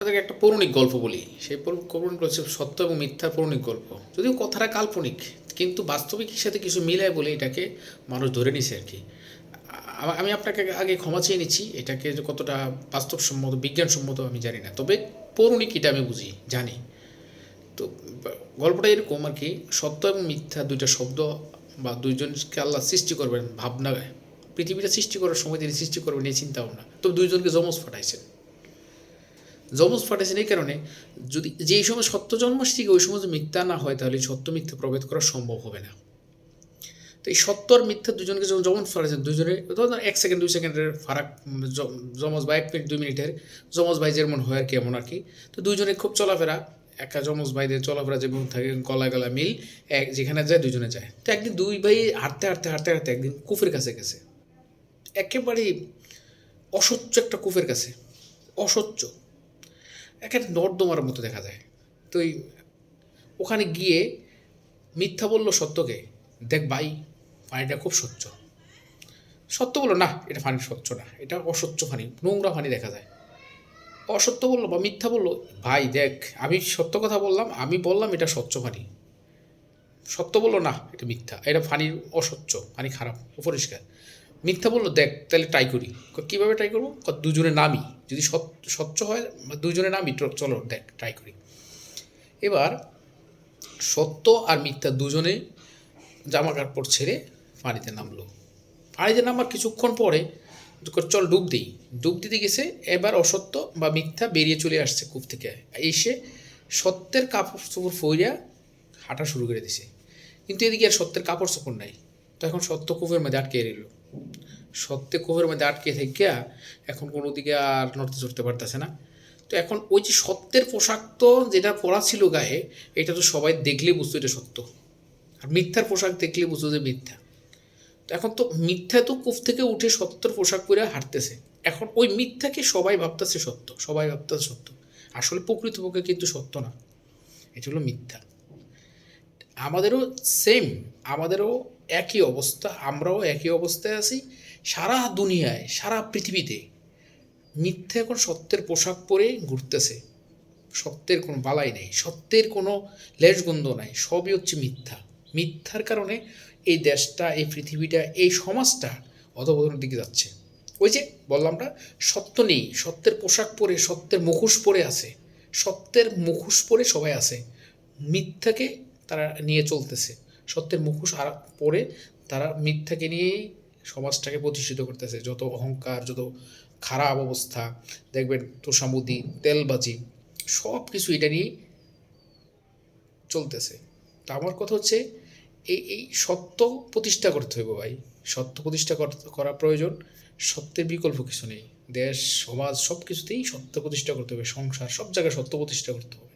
আপনাদেরকে একটা পৌরাণিক গল্প বলি। সেই পৌর- পৌরাণিক হচ্ছে সত্য এবং মিথ্যা পৌরাণিক গল্প। যদিও কথাটা কাল্পনিক, কিন্তু বাস্তবিকের সাথে কিছু মিলায় বলে এটাকে মানুষ ধরে নিছে আর কি। আমি আপনাকে আগে ক্ষমা চেয়ে নিচ্ছি, এটাকে যে কতটা বাস্তবসম্মত, বিজ্ঞানসম্মত আমি জানি না। তবে পৌরাণিক এটা আমি বুঝি, জানি। তো, গল্পটা এরকম আর কি, সত্য এবং মিথ্যা দুইটা শব্দ বা দুইজনকে আল্লাহ সৃষ্টি করবেন ভাবনা, পৃথিবীটা সৃষ্টি করার সময় তিনি সৃষ্টি করবেন এই চিন্তা ভাবনা তো দুইজনকে যমজ ফাটাইছেন। যমজ ফাটাইছেন এই কারণে যদি যেই সময় সত্য জন্মাস থেকে ওই সময় মিথ্যা না হয়, তাহলে সত্য মিথ্যা প্রভেদ করা সম্ভব হবে না। তো এই সত্য আর মিথ্যা দুজনকে যখন যমন ফাটাইছেন দুজনে ধরুন এক সেকেন্ড দুই সেকেন্ডের ফারাক যমজ বা এক মিনিট দুই মিনিটের যমজ ভাই যেমন হয় আর কি এমন আর কি। তো দুজনে খুব চলাফেরা, একা যমজ ভাইদের চলাফেরা যেমন থাকে গলায় গলা মিল, এক যেখানে যায়, দুজনে যায়। তো একদিন দুই ভাই হাঁটতে হাঁটতে হাঁটতে হাঁটতে একদিন কুফের কাছে গেছে। একেবারে অসহ্য একটা কুফের কাছে। অসহ্য একেবারে নর্দমার মতো দেখা যায়। তো এই ওখানে গিয়ে মিথ্যা বলল সত্যকে, দেখ ভাই পানিটা খুব স্বচ্ছ। সত্য বলল, না, এটা পানি স্বচ্ছ না, এটা অস্বচ্ছ পানি নোংরা পানি দেখা যায়। অসত্য বলল বা মিথ্যা বলল, ভাই, দেখ, আমি সত্য কথা বললাম, আমি বললাম এটা স্বচ্ছ পানি সত্য বলল, না, এটা মিথ্যা, এটা পানির অস্বচ্ছ পানি খারাপ, অপরিষ্কার। মিথ্যা বলল, দেখ, তাহলে ট্রাই করি। কীভাবে ট্রাই করব? দুজনে নামি। যদি স্বচ্ছ হয় দুজনে নামি চলো, দেখ ট্রাই করি। এবার সত্য আর মিথ্যা দুজনে জামা কাপড় ছেড়ে পানিতে নামলো। পানিতে নামার কিছুক্ষণ পরে চল, ডুব দিই। ডুব দিতে গেছে, এবার অসত্য বা মিথ্যা বেরিয়ে চলে আসছে কূপ থেকে। এসে সত্যের কাপড় চোপড় ফইরা হাঁটা শুরু করে দিছে। কিন্তু এদিকে আর সত্যের কাপড় চোপড় নাই। তো এখন সত্য কূপের মধ্যে আটকে রইল। সত্যে কূপের মধ্যে আটকে থেকে এখন কোনো দিকে আর নড়তে চড়তে পারতেছে না। তো এখন ওই যে সত্যের পোশাক তো যেটা পরা ছিল গায়ে, এটা তো সবাই দেখলে বুঝতো এটা সত্য। আর মিথ্যার পোশাক দেখলে বুঝতো যে মিথ্যা। তো এখন তো মিথ্যা তো কূপ থেকে উঠে সত্যের পোশাক পরে হাঁটতেছে। এখন ওই মিথ্যাকে সবাই ভাবতেছে সত্য, সবাই ভাবতেছে সত্য। আসলে প্রকৃতপক্ষে কিন্তু সত্য না। এটা হলো মিথ্যা। আমাদেরও সেম আমাদেরও একই অবস্থা, আমরাও একই অবস্থায় আছি। সারা দুনিয়ায়, সারা পৃথিবীতে মিথ্যা এখন সত্যের পোশাক পরে ঘুরতেছে। সত্যের কোনো বালাই নেই, সত্যের কোনো লেশগন্ধ নাই, সবই হচ্ছে মিথ্যা। মিথ্যার কারণে এই দেশটা, এই পৃথিবীটা, এই সমাজটা অধপতনের দিকে যাচ্ছে। ওই যে বললাম না, সত্য নেই, সত্যের পোশাক পরে, সত্যের মুখোশ পরে আছে। সত্যের মুখোশ পরে সবাই আছে। মিথ্যাকে তারা নিয়ে চলতেছে। সত্যের মুখোশ আর পরে তারা মিথ্যাকে নিয়েই সমাজটাকে প্রতিষ্ঠিত করতেছে। যত অহংকার, যত খারাপ অবস্থা, দেখবেন তোষামুদি, তেলবাজি সব কিছু এটা নিয়েই চলতেছে। তা আমার কথা হচ্ছে, এই এই সত্য প্রতিষ্ঠা করতে হবে ভাই। সত্য প্রতিষ্ঠা করা প্রয়োজন, সত্যের বিকল্প কিছু নেই। দেশ, সমাজ সব কিছুতেই সত্য প্রতিষ্ঠা করতে হবে। সংসার, সব জায়গায় সত্য প্রতিষ্ঠা করতে হবে।